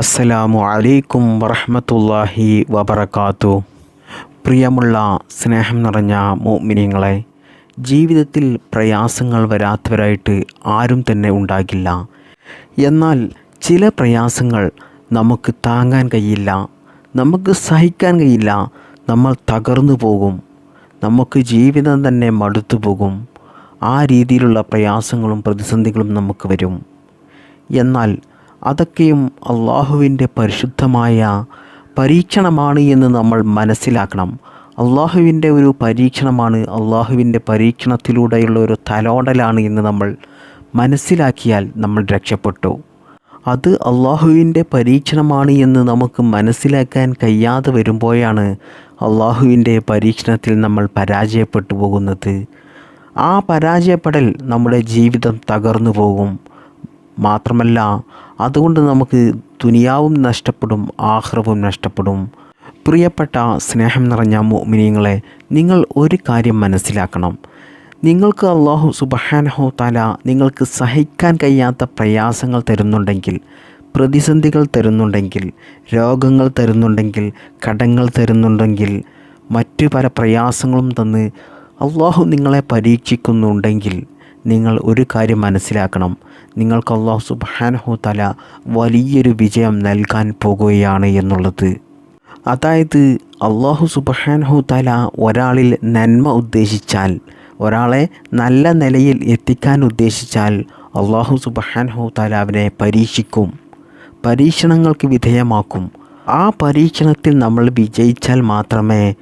അസ്സലാമു അലൈക്കും വറഹ്മത്തുള്ളാഹി വബറകാത്തു. പ്രിയമുള്ള സ്നേഹം നിറഞ്ഞ മോമിനിയങ്ങളെ ജീവിതത്തിൽ പ്രയാസങ്ങൾ വരാത്തവരായിട്ട് ആരും തന്നെ ഉണ്ടാകില്ല. എന്നാൽ ചില പ്രയാസങ്ങൾ നമുക്ക് താങ്ങാൻ കഴിയില്ല നമുക്ക് സഹിക്കാൻ കഴിയില്ല നമ്മൾ തകർന്നു പോകും നമുക്ക് ജീവിതം തന്നെ മടുത്തു പോകും ആ രീതിയിലുള്ള പ്രയാസങ്ങളും പ്രതിസന്ധികളും നമുക്ക് വരും. എന്നാൽ അതൊക്കെയും അള്ളാഹുവിന്റെ പരിശുദ്ധമായ പരീക്ഷണമാണ് എന്ന് നമ്മൾ മനസ്സിലാക്കണം. അള്ളാഹുവിന്റെ ഒരു പരീക്ഷണമാണ് അള്ളാഹുവിന്റെ പരീക്ഷണത്തിലൂടെയുള്ള ഒരു തലോടലാണ് എന്ന് നമ്മൾ മനസ്സിലാക്കിയാൽ നമ്മൾ രക്ഷപ്പെട്ടു. അത് അള്ളാഹുവിന്റെ പരീക്ഷണമാണ് എന്ന് നമുക്ക് മനസ്സിലാക്കാൻ കഴിയാതെ വരുമ്പോഴാണ് അള്ളാഹുവിന്റെ പരീക്ഷണത്തിൽ നമ്മൾ പരാജയപ്പെട്ടു പോകുന്നത്. ആ പരാജയപ്പെടൽ നമ്മുടെ ജീവിതം തകർന്നു പോകും. മാത്രമല്ല അതുകൊണ്ട് നമുക്ക് ദുനിയാവും നഷ്ടപ്പെടും ആഹ്റവും നഷ്ടപ്പെടും. പ്രിയപ്പെട്ട സ്നേഹം നിറഞ്ഞ മോമിനിയങ്ങളെ നിങ്ങൾ ഒരു കാര്യം മനസ്സിലാക്കണം. നിങ്ങൾക്ക് അള്ളാഹു സുബഹാനഹോ താല നിങ്ങൾക്ക് സഹിക്കാൻ കഴിയാത്ത പ്രയാസങ്ങൾ തരുന്നുണ്ടെങ്കിൽ പ്രതിസന്ധികൾ തരുന്നുണ്ടെങ്കിൽ രോഗങ്ങൾ തരുന്നുണ്ടെങ്കിൽ കടങ്ങൾ തരുന്നുണ്ടെങ്കിൽ മറ്റു പല പ്രയാസങ്ങളും തന്ന് അള്ളാഹു നിങ്ങളെ പരീക്ഷിക്കുന്നുണ്ടെങ്കിൽ നിങ്ങൾ ഒരു കാര്യം മനസ്സിലാക്കണം. നിങ്ങൾക്ക് അള്ളാഹു സുബാനഹു തല വലിയൊരു വിജയം നൽകാൻ പോകുകയാണ് എന്നുള്ളത്. അതായത് അള്ളാഹു സുബാനഹു തല ഒരാളിൽ നന്മ ഉദ്ദേശിച്ചാൽ ഒരാളെ നല്ല നിലയിൽ എത്തിക്കാൻ ഉദ്ദേശിച്ചാൽ അള്ളാഹു സുബാനഹു തല അവനെ പരീക്ഷിക്കും പരീക്ഷണങ്ങൾക്ക് വിധേയമാക്കും. ആ പരീക്ഷണത്തിൽ നമ്മൾ വിജയിച്ചാൽ മാത്രമേ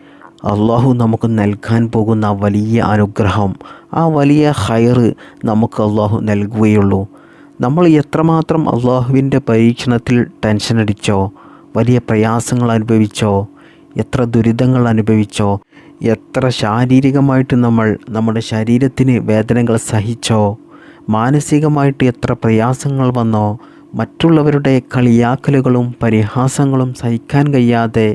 അള്ളാഹു നമുക്ക് നൽകാൻ പോകുന്ന വലിയ അനുഗ്രഹം ആ വലിയ ഹയറ് നമുക്ക് അള്ളാഹു നൽകുകയുള്ളൂ. നമ്മൾ എത്രമാത്രം അള്ളാഹുവിന്റെ പരീക്ഷണത്തിൽ ടെൻഷൻ അടിച്ചോ വലിയ പ്രയാസങ്ങൾ അനുഭവിച്ചോ എത്ര ദുരിതങ്ങൾ അനുഭവിച്ചോ എത്ര ശാരീരികമായിട്ട് നമ്മൾ നമ്മുടെ ശരീരത്തിന് വേദനകൾ സഹിച്ചോ മാനസികമായിട്ട് എത്ര പ്രയാസങ്ങൾ വന്നോ മറ്റുള്ളവരുടെ കളിയാക്കലുകളും പരിഹാസങ്ങളും സഹിക്കാൻ കഴിയാതെ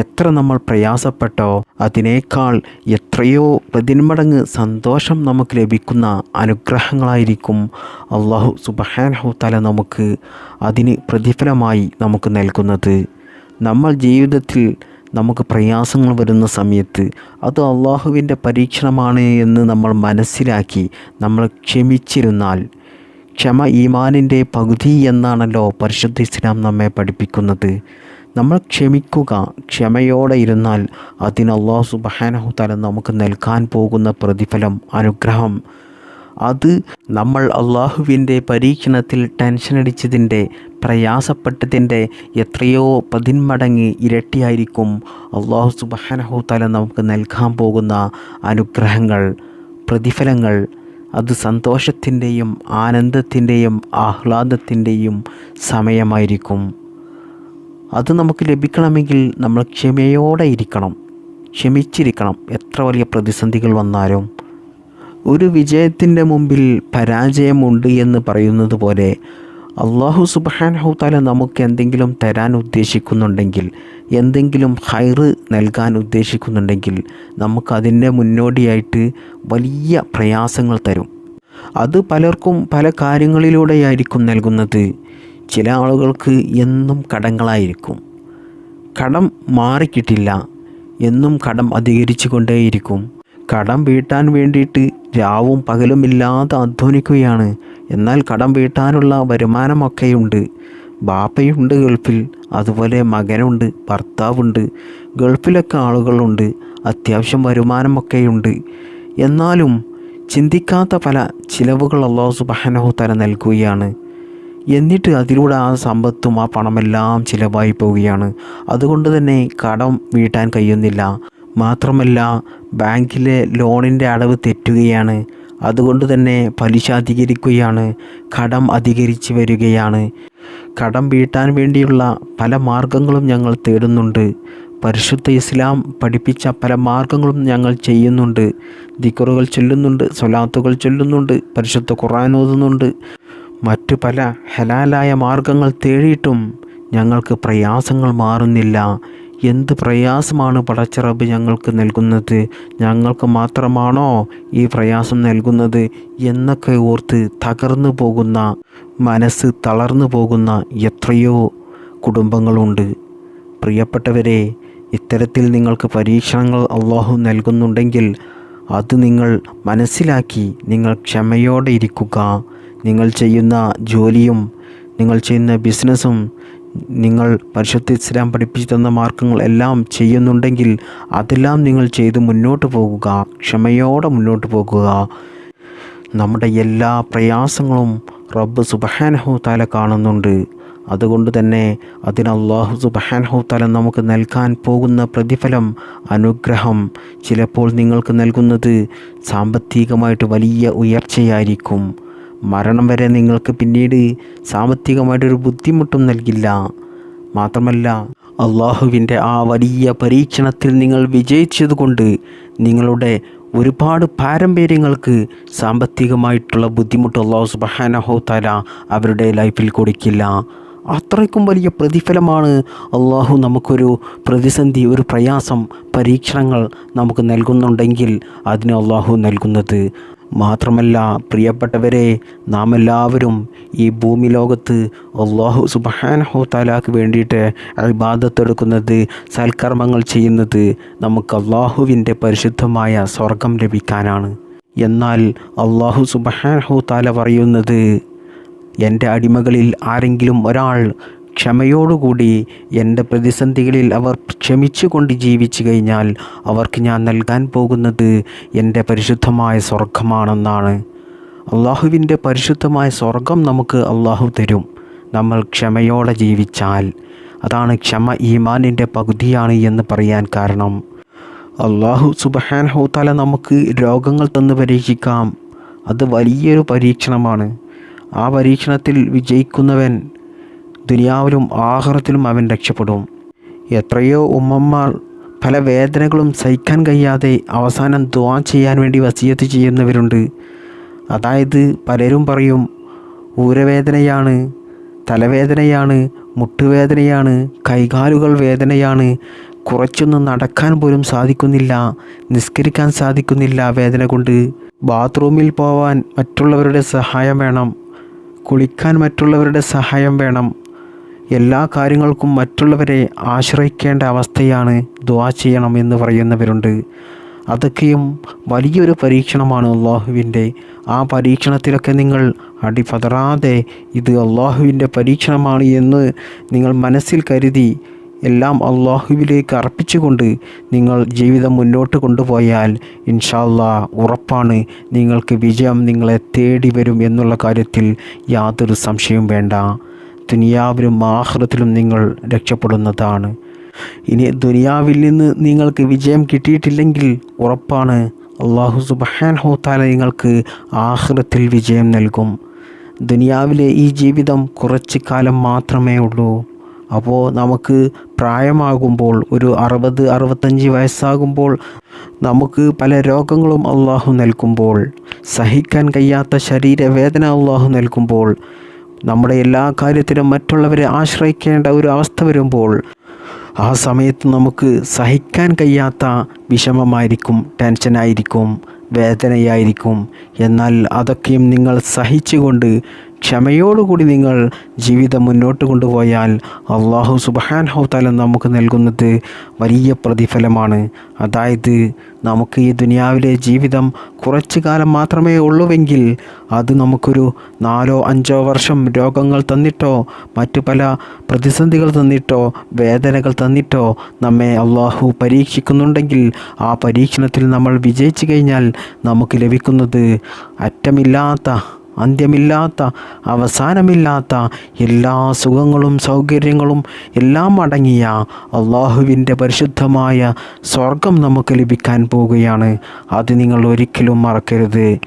എത്ര നമ്മൾ പ്രയാസപ്പെട്ടോ അതിനേക്കാൾ എത്രയോ പതിന്മടങ്ങ് സന്തോഷം നമുക്ക് ലഭിക്കുന്ന അനുഗ്രഹങ്ങളായിരിക്കും അള്ളാഹു സുബഹാനഹു തല നമുക്ക് അതിന് പ്രതിഫലമായി നമുക്ക് നൽകുന്നത്. നമ്മൾ ജീവിതത്തിൽ നമുക്ക് പ്രയാസങ്ങൾ വരുന്ന സമയത്ത് അത് അള്ളാഹുവിന്റെ പരീക്ഷണമാണ് എന്ന് നമ്മൾ മനസ്സിലാക്കി നമ്മൾ ക്ഷമിച്ചിരുന്നാൽ ക്ഷമ ഈമാനിന്റെ പകുതി എന്നാണല്ലോ പരിശുദ്ധ ഇസ്ലാം നമ്മെ പഠിപ്പിക്കുന്നത്. നമ്മൾ ക്ഷമിക്കുക ക്ഷമയോടെ ഇരുന്നാൽ അതിന് അള്ളാഹു സുബഹാനഹു തല നമുക്ക് നൽകാൻ പോകുന്ന പ്രതിഫലം അനുഗ്രഹം. അത് നമ്മൾ അള്ളാഹുവിന്റെ പരീക്ഷണത്തിൽ ടെൻഷനടിച്ചതിന്റെ പ്രയാസപ്പെട്ടതിന്റെ എത്രയോ പതിന്മടങ്ങ് ഇരട്ടിയായിരിക്കും അള്ളാഹു സുബഹാനഹു തല നമുക്ക് നൽകാൻ പോകുന്ന അനുഗ്രഹങ്ങൾ പ്രതിഫലങ്ങൾ. അത് സന്തോഷത്തിന്റെയും ആനന്ദത്തിന്റെയും ആഹ്ലാദത്തിന്റെയും സമയമായിരിക്കും. അത് നമുക്ക് ലഭിക്കണമെങ്കിൽ നമ്മൾ ക്ഷമയോടെ ഇരിക്കണം. ക്ഷമിച്ചിരിക്കണം. എത്ര വലിയ പ്രതിസന്ധികൾ വന്നാലും. ഒരു വിജയത്തിന്റെ മുമ്പിൽ പരാജയമുണ്ട് എന്ന് പറയുന്നത് പോലെ അള്ളാഹു സുബാനഹു താല നമുക്ക് എന്തെങ്കിലും തരാൻ ഉദ്ദേശിക്കുന്നുണ്ടെങ്കിൽ എന്തെങ്കിലും ഹൈറ് നൽകാൻ ഉദ്ദേശിക്കുന്നുണ്ടെങ്കിൽ നമുക്കതിന്റെ മുന്നോടിയായിട്ട് വലിയ പ്രയാസങ്ങൾ തരും. അത് പലർക്കും പല കാര്യങ്ങളിലൂടെയായിരിക്കും നൽകുന്നത്. ചില ആളുകൾക്ക് എന്നും കടങ്ങളായിരിക്കും. കടം മാറിക്കിട്ടില്ല. എന്നും കടം അധികരിച്ചു കൊണ്ടേയിരിക്കും കടം വീട്ടാൻ വേണ്ടിയിട്ട് രാവും പകലുമില്ലാതെ അധ്വാനിക്കുകയാണ്. എന്നാൽ കടം വീട്ടാനുള്ള വരുമാനമൊക്കെയുണ്ട്. ബാപ്പയുണ്ട് ഗൾഫിൽ അതുപോലെ മകനുണ്ട് ഭർത്താവുണ്ട് ഗൾഫിലൊക്കെ ആളുകളുണ്ട് അത്യാവശ്യം വരുമാനമൊക്കെയുണ്ട്. എന്നാലും ചിന്തിക്കാത്ത പല ചിലവുകൾ അള്ളാഹു സുബാനഹു തല നൽകുകയാണ്. എന്നിട്ട് അതിലൂടെ ആ സമ്പത്തും ആ പണമെല്ലാം ചിലവായി പോവുകയാണ്. അതുകൊണ്ട് തന്നെ കടം വീട്ടാൻ കഴിയുന്നില്ല. മാത്രമല്ല ബാങ്കിലെ ലോണിന്റെ അടവ് തെറ്റുകയാണ്. അതുകൊണ്ട് തന്നെ പലിശ അധികരിക്കുകയാണ്. കടം അധികരിച്ച് വരികയാണ്. കടം വീട്ടാൻ വേണ്ടിയുള്ള പല മാർഗങ്ങളും ഞങ്ങൾ തേടുന്നുണ്ട്. പരിശുദ്ധ ഇസ്ലാം പഠിപ്പിച്ച പല മാർഗങ്ങളും ഞങ്ങൾ ചെയ്യുന്നുണ്ട്. ദിക്കറുകൾ ചൊല്ലുന്നുണ്ട് സ്വലാത്തുകൾ ചൊല്ലുന്നുണ്ട് പരിശുദ്ധ ഖുർആൻ ഓതുന്നുണ്ട്. മറ്റു പല ഹലാലായ മാർഗങ്ങൾ തേടിയിട്ടും ഞങ്ങൾക്ക് പ്രയാസങ്ങൾ മാറുന്നില്ല. എന്ത് പ്രയാസമാണ് പടച്ചറബ് ഞങ്ങൾക്ക് നൽകുന്നത്? ഞങ്ങൾക്ക് മാത്രമാണോ ഈ പ്രയാസം നൽകുന്നത് എന്നൊക്കെ ഓർത്ത് തകർന്നു പോകുന്ന മനസ്സ് തളർന്നു പോകുന്ന എത്രയോ കുടുംബങ്ങളുണ്ട്. പ്രിയപ്പെട്ടവരെ ഇത്തരത്തിൽ നിങ്ങൾക്ക് പരീക്ഷണങ്ങൾ അള്ളാഹു നൽകുന്നുണ്ടെങ്കിൽ അത് നിങ്ങൾ മനസ്സിലാക്കി നിങ്ങൾ ക്ഷമയോടെ ഇരിക്കുക. നിങ്ങൾ ചെയ്യുന്ന ജോലിയും നിങ്ങൾ ചെയ്യുന്ന ബിസിനസ്സും നിങ്ങൾ പരിശുദ്ധ ഇസ്ലാം പഠിപ്പിച്ചു തന്ന മാർഗങ്ങൾ എല്ലാം ചെയ്യുന്നുണ്ടെങ്കിൽ അതെല്ലാം നിങ്ങൾ ചെയ്ത് മുന്നോട്ട് പോകുക ക്ഷമയോടെ മുന്നോട്ട് പോകുക. നമ്മുടെ എല്ലാ പ്രയാസങ്ങളും റബ്ബ് സുബഹാനഹു താല കാണുന്നുണ്ട്. അതുകൊണ്ട് തന്നെ അതിന് അള്ളാഹു സുബഹാനഹു താല നമുക്ക് നൽകാൻ പോകുന്ന പ്രതിഫലം അനുഗ്രഹം ചിലപ്പോൾ നിങ്ങൾക്ക് നൽകുന്നത് സാമ്പത്തികമായിട്ട് വലിയ ഉയർച്ചയായിരിക്കും. മരണം വരെ നിങ്ങൾക്ക് പിന്നീട് സാമ്പത്തികമായിട്ടൊരു ബുദ്ധിമുട്ടും നൽകില്ല. മാത്രമല്ല അള്ളാഹുവിന്റെ ആ വലിയ പരീക്ഷണത്തിൽ നിങ്ങൾ വിജയിച്ചതുകൊണ്ട് നിങ്ങളുടെ ഒരുപാട് പാരമ്പര്യങ്ങൾക്ക് സാമ്പത്തികമായിട്ടുള്ള ബുദ്ധിമുട്ട് അള്ളാഹു സുബഹാനഹോ തല അവരുടെ ലൈഫിൽ കൊടുക്കില്ല. അത്രയ്ക്കും വലിയ പ്രതിഫലമാണ് അള്ളാഹു നമുക്കൊരു പ്രതിസന്ധി ഒരു പ്രയാസം പരീക്ഷണങ്ങൾ നമുക്ക് നൽകുന്നുണ്ടെങ്കിൽ അതിന് അള്ളാഹു നൽകുന്നത്. മാത്രമല്ല പ്രിയപ്പെട്ടവരെ നാം എല്ലാവരും ഈ ഭൂമി ലോകത്ത് അള്ളാഹു സുബാനഹു താലാക്ക് വേണ്ടിയിട്ട് അഭിബാധത്തെടുക്കുന്നത് സൽക്കർമ്മങ്ങൾ ചെയ്യുന്നത് നമുക്ക് അള്ളാഹുവിന്റെ പരിശുദ്ധമായ സ്വർഗം ലഭിക്കാനാണ്. എന്നാൽ അള്ളാഹു സുബാനഹു താല പറയുന്നത് എന്റെ അടിമകളിൽ ആരെങ്കിലും ഒരാൾ ക്ഷമയോടുകൂടി എന്റെ പ്രതിസന്ധികളിൽ അവർ ക്ഷമിച്ചുകൊണ്ട് ജീവിച്ചു കഴിഞ്ഞാൽ അവർക്ക് ഞാൻ നൽകാൻ പോകുന്നത് എന്റെ പരിശുദ്ധമായ സ്വർഗമാണെന്നാണ് അള്ളാഹുവിന്റെ പരിശുദ്ധമായ സ്വർഗം നമുക്ക് അള്ളാഹു തരും. നമ്മൾ ക്ഷമയോടെ ജീവിച്ചാൽ. അതാണ് ക്ഷമ ഈമാനിന്റെ പകുതിയാണ് എന്ന് പറയാൻ കാരണം. അള്ളാഹു സുബഹാൻ ഹോത്താല നമുക്ക് രോഗങ്ങൾ തന്ന് പരീക്ഷിക്കാം. അത് വലിയൊരു പരീക്ഷണമാണ്. ആ പരീക്ഷണത്തിൽ വിജയിക്കുന്നവൻ ദുനിയാവിലും ആഹാരത്തിലും അവൻ രക്ഷപ്പെടും. എത്രയോ ഉമ്മമാർ പല വേദനകളും സഹിക്കാൻ കഴിയാതെ അവസാനം ദ്വാ ചെയ്യാൻ വേണ്ടി വസീയത്ത് ചെയ്യുന്നവരുണ്ട്. അതായത് പലരും പറയും ഊരവേദനയാണ് തലവേദനയാണ് മുട്ടുവേദനയാണ് കൈകാലുകൾ വേദനയാണ് കുറച്ചൊന്നും നടക്കാൻ പോലും സാധിക്കുന്നില്ല നിസ്കരിക്കാൻ സാധിക്കുന്നില്ല വേദന കൊണ്ട്. ബാത്റൂമിൽ പോവാൻ മറ്റുള്ളവരുടെ സഹായം വേണം കുളിക്കാൻ മറ്റുള്ളവരുടെ സഹായം വേണം എല്ലാ കാര്യങ്ങൾക്കും മറ്റുള്ളവരെ ആശ്രയിക്കേണ്ട അവസ്ഥയാണ് ദ്വാ ചെയ്യണം എന്ന് പറയുന്നവരുണ്ട്. അതൊക്കെയും വലിയൊരു പരീക്ഷണമാണ് അള്ളാഹുവിന്റെ. ആ പരീക്ഷണത്തിലൊക്കെ നിങ്ങൾ അടിപതറാതെ ഇത് അള്ളാഹുവിന്റെ പരീക്ഷണമാണ് എന്ന് നിങ്ങൾ മനസ്സിൽ കരുതി എല്ലാം അള്ളാഹുവിലേക്ക് അർപ്പിച്ചുകൊണ്ട് നിങ്ങൾ ജീവിതം മുന്നോട്ട് കൊണ്ടുപോയാൽ ഇൻഷാല്ലാ ഉറപ്പാണ് നിങ്ങൾക്ക് വിജയം നിങ്ങളെ തേടി വരും എന്നുള്ള കാര്യത്തിൽ യാതൊരു സംശയവും വേണ്ട. ദുനിയാവിലും ആഹ്റത്തിലും നിങ്ങൾ രക്ഷപ്പെടുന്നതാണ്. ഇനി ദുനിയാവിൽ നിന്ന് നിങ്ങൾക്ക് വിജയം കിട്ടിയിട്ടില്ലെങ്കിൽ ഉറപ്പാണ് അള്ളാഹു സുബഹാൻ ഹോത്താല നിങ്ങൾക്ക് ആഹ്റത്തിൽ വിജയം നൽകും. ദുനിയാവിലെ ഈ ജീവിതം കുറച്ച് കാലം മാത്രമേ ഉള്ളൂ. അപ്പോൾ നമുക്ക് പ്രായമാകുമ്പോൾ ഒരു അറുപത് അറുപത്തഞ്ച് വയസ്സാകുമ്പോൾ നമുക്ക് പല രോഗങ്ങളും അള്ളാഹു നൽകുമ്പോൾ സഹിക്കാൻ കഴിയാത്ത ശരീരവേദന അള്ളാഹു നൽകുമ്പോൾ നമ്മുടെ എല്ലാ കാര്യത്തിലും മറ്റുള്ളവരെ ആശ്രയിക്കേണ്ട ഒരു അവസ്ഥ വരുമ്പോൾ ആ സമയത്ത് നമുക്ക് സഹിക്കാൻ കഴിയാത്ത വിഷമമായിരിക്കും ടെൻഷനായിരിക്കും വേദനയായിരിക്കും. എന്നാൽ അതൊക്കെയും നിങ്ങൾ സഹിച്ചുകൊണ്ട് ക്ഷമയോടുകൂടി നിങ്ങൾ ജീവിതം മുന്നോട്ട് കൊണ്ടുപോയാൽ അള്ളാഹു സുബഹാൻ ഹൗത്താല നമുക്ക് നൽകുന്നത് വലിയ പ്രതിഫലമാണ്. അതായത് നമുക്ക് ഈ ദുനിയാവിലെ ജീവിതം കുറച്ചു കാലം മാത്രമേ ഉള്ളൂവെങ്കിൽ അത് നമുക്കൊരു നാലോ അഞ്ചോ വർഷം രോഗങ്ങൾ തന്നിട്ടോ മറ്റു പല പ്രതിസന്ധികൾ തന്നിട്ടോ വേദനകൾ തന്നിട്ടോ നമ്മെ അള്ളാഹു പരീക്ഷിക്കുന്നുണ്ടെങ്കിൽ ആ പരീക്ഷണത്തിൽ നമ്മൾ വിജയിച്ചു കഴിഞ്ഞാൽ നമുക്ക് ലഭിക്കുന്നത് അറ്റമില്ലാത്ത അന്ത്യമില്ലാത്ത അവസാനമില്ലാത്ത എല്ലാ സുഖങ്ങളും സൗകര്യങ്ങളും എല്ലാം അടങ്ങിയ അള്ളാഹുവിന്റെ പരിശുദ്ധമായ സ്വർഗം നമുക്ക് ലഭിക്കാൻ പോവുകയാണ്. അത് നിങ്ങൾ ഒരിക്കലും മറക്കരുത്.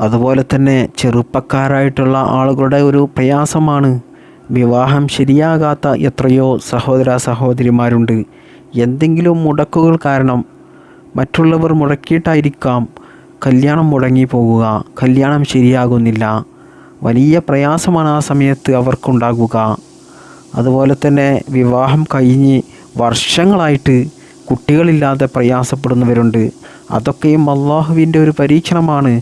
അതുപോലെ തന്നെ ചെറുപ്പക്കാരായിട്ടുള്ള ആളുകളുടെ ഒരു പ്രയാസമാണ്. വിവാഹം ശരിയാകാത്ത എത്രയോ സഹോദര സഹോദരിമാരുണ്ട്. എന്തെങ്കിലും മുടക്കുകൾ കാരണം മറ്റുള്ളവർ മുടക്കിയിട്ടായിരിക്കാം കല്യാണം മുടങ്ങി പോകുക കല്യാണം ശരിയാകുന്നില്ല. വലിയ പ്രയാസമാണ് ആ സമയത്ത് അവർക്കുണ്ടാകുക. അതുപോലെ തന്നെ വിവാഹം കഴിഞ്ഞ് വർഷങ്ങളായിട്ട് കുട്ടികളില്ലാതെ പ്രയാസപ്പെടുന്നവരുണ്ട്. അതൊക്കെയും അള്ളാഹുവിന്റെ ഒരു പരീക്ഷണമാണ്.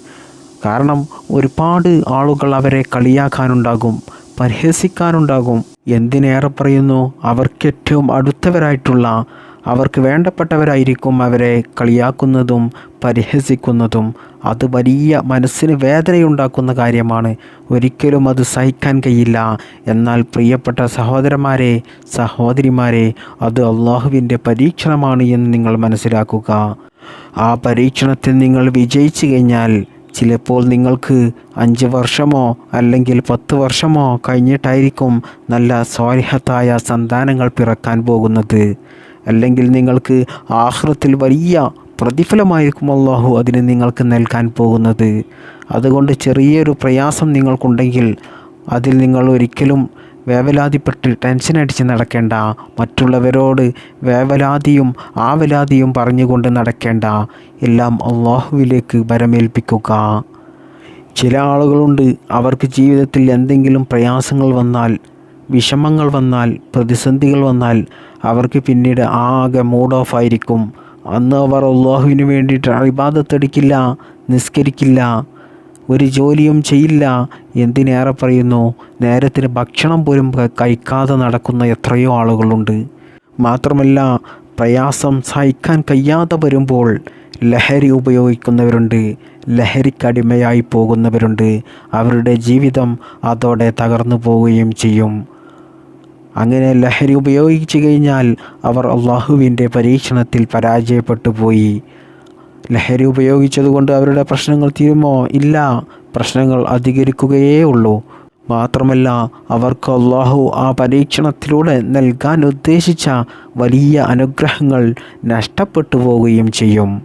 കാരണം ഒരുപാട് ആളുകൾ അവരെ കളിയാക്കാനുണ്ടാകും പരിഹസിക്കാനുണ്ടാകും. എന്തിനേറെ പറയുന്നു? അവർക്കേറ്റവും അടുത്തവരായിട്ടുള്ള അവർക്ക് വേണ്ടപ്പെട്ടവരായിരിക്കും അവരെ കളിയാക്കുന്നതും പരിഹസിക്കുന്നതും. അത് വലിയ മനസ്സിന് വേദനയുണ്ടാക്കുന്ന കാര്യമാണ്. ഒരിക്കലും അത് സഹിക്കാൻ കഴിയില്ല. എന്നാൽ പ്രിയപ്പെട്ട സഹോദരന്മാരെ സഹോദരിമാരെ അത് അള്ളാഹുവിന്റെ പരീക്ഷണമാണ് എന്ന് നിങ്ങൾ മനസ്സിലാക്കുക. ആ പരീക്ഷണത്തിൽ നിങ്ങൾ വിജയിച്ചു കഴിഞ്ഞാൽ ചിലപ്പോൾ നിങ്ങൾക്ക് അഞ്ച് വർഷമോ അല്ലെങ്കിൽ പത്ത് വർഷമോ കഴിഞ്ഞിട്ടായിരിക്കും നല്ല സ്വാരിഹത്തായ സന്താനങ്ങൾ പിറക്കാൻ പോകുന്നത്. അല്ലെങ്കിൽ നിങ്ങൾക്ക് ആഹ്റത്തിൽ വലിയ പ്രതിഫലമായിരിക്കും അള്ളാഹു അതിന് നിങ്ങൾക്ക് നൽകാൻ പോകുന്നത്. അതുകൊണ്ട് ചെറിയൊരു പ്രയാസം നിങ്ങൾക്കുണ്ടെങ്കിൽ അതിൽ നിങ്ങൾ ഒരിക്കലും വേവലാതിപ്പെട്ട് ടെൻഷൻ അടിച്ച് നടക്കേണ്ട. മറ്റുള്ളവരോട് വേവലാതിയും ആവലാതിയും പറഞ്ഞുകൊണ്ട് നടക്കേണ്ട. എല്ലാം അള്ളാഹുവിലേക്ക് വരമേൽപ്പിക്കുക. ചില ആളുകളുണ്ട് അവർക്ക് ജീവിതത്തിൽ എന്തെങ്കിലും പ്രയാസങ്ങൾ വന്നാൽ വിഷമങ്ങൾ വന്നാൽ പ്രതിസന്ധികൾ വന്നാൽ അവർക്ക് പിന്നീട് ആകെ മൂഡ് ഓഫ് ആയിരിക്കും. അന്ന് അവർ അള്ളാഹുവിന് വേണ്ടിയിട്ട് അഭിബാധത്തെടുക്കില്ല നിസ്കരിക്കില്ല ഒരു ജോലിയും ചെയ്യില്ല. എന്തിനേറെ പറയുന്നു? നേരത്തിന് ഭക്ഷണം പോലും കഴിക്കാതെ നടക്കുന്ന എത്രയോ ആളുകളുണ്ട്. മാത്രമല്ല പ്രയാസം സഹിക്കാൻ കഴിയാതെ വരുമ്പോൾ ലഹരി ഉപയോഗിക്കുന്നവരുണ്ട് ലഹരിക്കടിമയായി പോകുന്നവരുണ്ട്. അവരുടെ ജീവിതം അതോടെ തകർന്നു പോവുകയും ചെയ്യും. അങ്ങനെ ലഹരി ഉപയോഗിച്ചു കഴിഞ്ഞാൽ അവർ അള്ളാഹുവിന്റെ പരീക്ഷണത്തിൽ പരാജയപ്പെട്ടു പോയി. ലഹരി ഉപയോഗിച്ചതുകൊണ്ട് അവരുടെ പ്രശ്നങ്ങൾ തീരുമോ? ഇല്ല. പ്രശ്നങ്ങൾ അധികരിക്കുകയേ ഉള്ളൂ. മാത്രമല്ല അവർക്ക് അള്ളാഹു ആ പരീക്ഷണത്തിലൂടെ നൽകാൻ ഉദ്ദേശിച്ച വലിയ അനുഗ്രഹങ്ങൾ നഷ്ടപ്പെട്ടു പോവുകയും ചെയ്യും.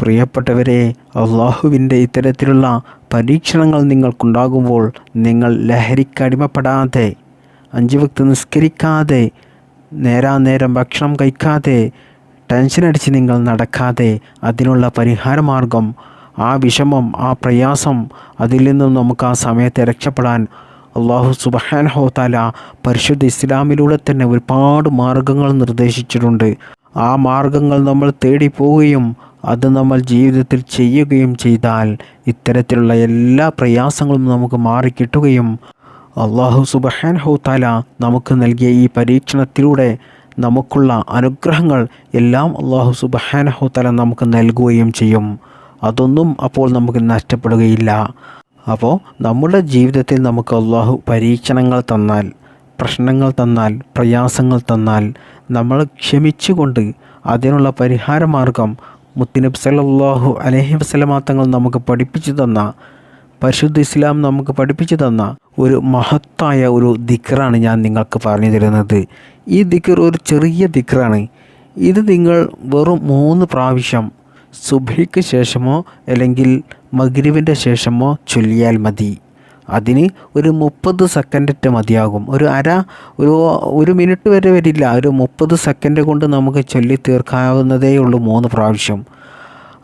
പ്രിയപ്പെട്ടവരെ അള്ളാഹുവിന്റെ ഇത്തരത്തിലുള്ള പരീക്ഷണങ്ങൾ നിങ്ങൾക്കുണ്ടാകുമ്പോൾ നിങ്ങൾ ലഹരിക്കടിമപ്പെടാതെ അഞ്ച് വക്ത് നിസ്കരിക്കാതെ നേരാനേരം ഭക്ഷണം കഴിക്കാതെ ടെൻഷൻ അടിച്ച് നിങ്ങൾ നടക്കാതെ അതിനുള്ള പരിഹാരമാർഗം ആ വിഷമം ആ പ്രയാസം അതിൽ നിന്നും നമുക്ക് ആ സമയത്തെ രക്ഷപ്പെടാൻ അള്ളാഹു സുബഹാനഹോ ഹോത്താല പരിശുദ്ധ ഇസ്ലാമിലൂടെ തന്നെ ഒരുപാട് മാർഗങ്ങൾ നിർദ്ദേശിച്ചിട്ടുണ്ട്. ആ മാർഗങ്ങൾ നമ്മൾ തേടി പോവുകയും അത് നമ്മൾ ജീവിതത്തിൽ ചെയ്യുകയും ചെയ്താൽ ഇത്തരത്തിലുള്ള എല്ലാ പ്രയാസങ്ങളും നമുക്ക് മാറിക്കിട്ടുകയും അള്ളാഹു സുബഹാനഹു താല നമുക്ക് നൽകിയ ഈ പരീക്ഷണത്തിലൂടെ നമുക്കുള്ള അനുഗ്രഹങ്ങൾ എല്ലാം അള്ളാഹു സുബഹാനഹു താല നമുക്ക് നൽകുകയും ചെയ്യും. അതൊന്നും അപ്പോൾ നമുക്ക് നഷ്ടപ്പെടുകയില്ല. അപ്പോൾ നമ്മുടെ ജീവിതത്തിൽ നമുക്ക് അള്ളാഹു പരീക്ഷണങ്ങൾ തന്നാൽ പ്രശ്നങ്ങൾ തന്നാൽ പ്രയാസങ്ങൾ തന്നാൽ നമ്മൾ ക്ഷമിച്ചുകൊണ്ട് അതിനുള്ള പരിഹാരമാർഗം മുത്തിനബ് സല്ലല്ലാഹു അലഹി വസല്ലമ തങ്ങൾ നമുക്ക് പഠിപ്പിച്ചു തന്ന പരിശുദ്ധ ഇസ്ലാം നമുക്ക് പഠിപ്പിച്ചു തന്ന ഒരു മഹത്തായ ഒരു ദിക്റാണ് ഞാൻ നിങ്ങൾക്ക് പറഞ്ഞു തരുന്നത്. ഈ ദിക്കർ ഒരു ചെറിയ ദിക്റാണ്. ഇത് നിങ്ങൾ വെറും മൂന്ന് പ്രാവശ്യം സുബിക്ക് ശേഷമോ അല്ലെങ്കിൽ മഗ്രിവിന്റെ ശേഷമോ ചൊല്ലിയാൽ മതി. അതിന് ഒരു മുപ്പത് സെക്കൻഡറ്റ് മതിയാകും. ഒരു അര ഒരു ഒരു മിനിറ്റ് വരെ വരില്ല. ഒരു മുപ്പത് സെക്കൻഡ് കൊണ്ട് നമുക്ക് ചൊല്ലി തീർക്കാവുന്നതേ ഉള്ളൂ മൂന്ന് പ്രാവശ്യം.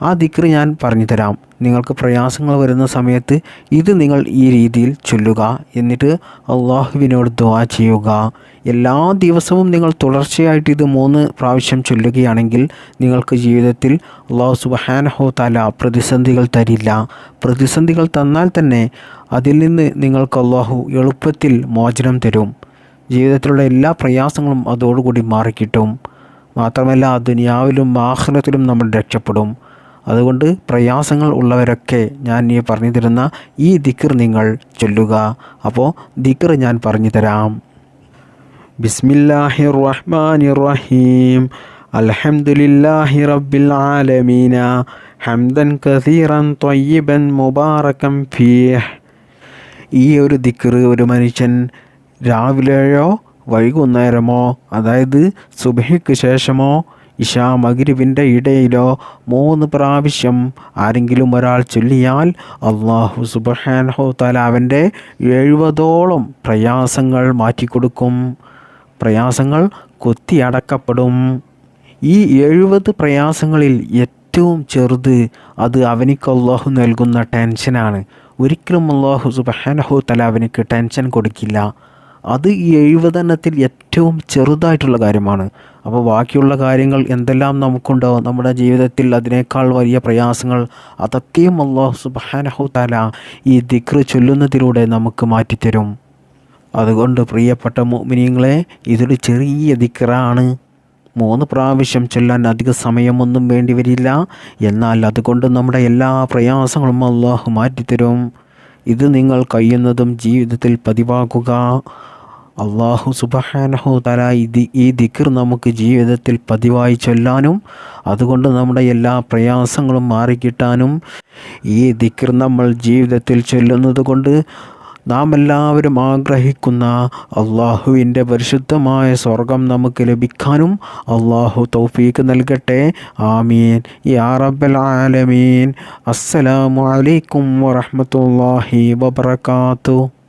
ആ ദിക്ർ ഞാൻ പറഞ്ഞു തരാം. നിങ്ങൾക്ക് പ്രയാസങ്ങൾ വരുന്ന സമയത്ത് ഇത് നിങ്ങൾ ഈ രീതിയിൽ ചൊല്ലുക. എന്നിട്ട് അള്ളാഹുവിനോട് ദുആ ചെയ്യുക. എല്ലാ ദിവസവും നിങ്ങൾ തുടർച്ചയായിട്ട് ഇത് മൂന്ന് പ്രാവശ്യം ചൊല്ലുകയാണെങ്കിൽ നിങ്ങൾക്ക് ജീവിതത്തിൽ അള്ളാഹു സുബഹാനഹോ തല പ്രതിസന്ധികൾ തരില്ല. പ്രതിസന്ധികൾ തന്നാൽ തന്നെ അതിൽ നിന്ന് നിങ്ങൾക്ക് അള്ളാഹു എളുപ്പത്തിൽ മോചനം തരും. ജീവിതത്തിലുള്ള എല്ലാ പ്രയാസങ്ങളും അതോടുകൂടി മാറിക്കിട്ടും. മാത്രമല്ല ദുനിയാവിലും ആഹ്ലത്തിലും നമ്മൾ രക്ഷപ്പെടും. അതുകൊണ്ട് പ്രയാസങ്ങൾ ഉള്ളവരൊക്കെ ഞാൻ ഈ പറഞ്ഞു തരുന്ന ഈ ദിക്കർ നിങ്ങൾ ചൊല്ലുക. അപ്പോൾ ദിക്കർ ഞാൻ പറഞ്ഞു തരാം ബിസ്മില്ലാഹി റഹ്മാനി റഹീം അൽഹംദുലില്ലാഹി റബ്ബിൽ ആലമീന ഹംദൻ കസീറൻ ത്വയ്യിബൻ മുബാറകം ഫീഹ്. ഈ ഒരു ദിക്കർ ഒരു മനുഷ്യൻ രാവിലെയോ വൈകുന്നേരമോ അതായത് സുബഹിക്ക് ശേഷമോ ഇഷാ മകിരുവിന്റെ ഇടയിലോ മൂന്ന് പ്രാവശ്യം ആരെങ്കിലും ഒരാൾ ചൊല്ലിയാൽ അള്ളാഹു സുബഹാൻഹു താല അവന്റെ എഴുപതോളം പ്രയാസങ്ങൾ മാറ്റിക്കൊടുക്കും. പ്രയാസങ്ങൾ കൊത്തിയടക്കപ്പെടും ഈ എഴുപത് പ്രയാസങ്ങളിൽ ഏറ്റവും ചെറുത് അത് അവനിക്ക് അള്ളാഹു നൽകുന്ന ടെൻഷനാണ്. ഒരിക്കലും അള്ളാഹു സുബഹാനഹു തല അവനിക്ക് ടെൻഷൻ കൊടുക്കില്ല. അത് ഈ എഴുപതെണ്ണത്തിൽ ഏറ്റവും ചെറുതായിട്ടുള്ള കാര്യമാണ്. അപ്പോൾ ബാക്കിയുള്ള കാര്യങ്ങൾ എന്തെല്ലാം നമുക്കുണ്ടോ? നമ്മുടെ ജീവിതത്തിൽ അതിനേക്കാൾ വലിയ പ്രയാസങ്ങൾ അതൊക്കെയും അള്ളാഹു സുബാനഹു താല ഈ ദിക്ർ ചൊല്ലുന്നതിലൂടെ നമുക്ക് മാറ്റിത്തരും. അതുകൊണ്ട് പ്രിയപ്പെട്ട മോമിനിയങ്ങളെ ഇതൊരു ചെറിയ ദിക്റാണ്. മൂന്ന് പ്രാവശ്യം ചൊല്ലാൻ അധിക സമയമൊന്നും വേണ്ടി വരില്ല. എന്നാൽ അതുകൊണ്ട് നമ്മുടെ എല്ലാ പ്രയാസങ്ങളും അള്ളാഹു മാറ്റിത്തരും. ഇത് നിങ്ങൾ കഴിയുന്നതും ജീവിതത്തിൽ പതിവാക്കുക. അള്ളാഹു സുബഹാനഹു തല ഇത് ഈ ദിക്കർ നമുക്ക് ജീവിതത്തിൽ പതിവായി ചൊല്ലാനും അതുകൊണ്ട് നമ്മുടെ എല്ലാ പ്രയാസങ്ങളും മാറിക്കിട്ടാനും ഈ ദിക്കർ നമ്മൾ ജീവിതത്തിൽ ചൊല്ലുന്നത് കൊണ്ട് നാം എല്ലാവരും ആഗ്രഹിക്കുന്ന അള്ളാഹുവിന്റെ പരിശുദ്ധമായ സ്വർഗം നമുക്ക് ലഭിക്കാനും അള്ളാഹു തൗഫീക്ക് നൽകട്ടെ. ആമീൻ. യാ റബ്ബൽ ആലമീൻ. അസ്സലാമു അലൈക്കും വറഹ്മത്തുള്ളാഹി വബറകാതുഹു.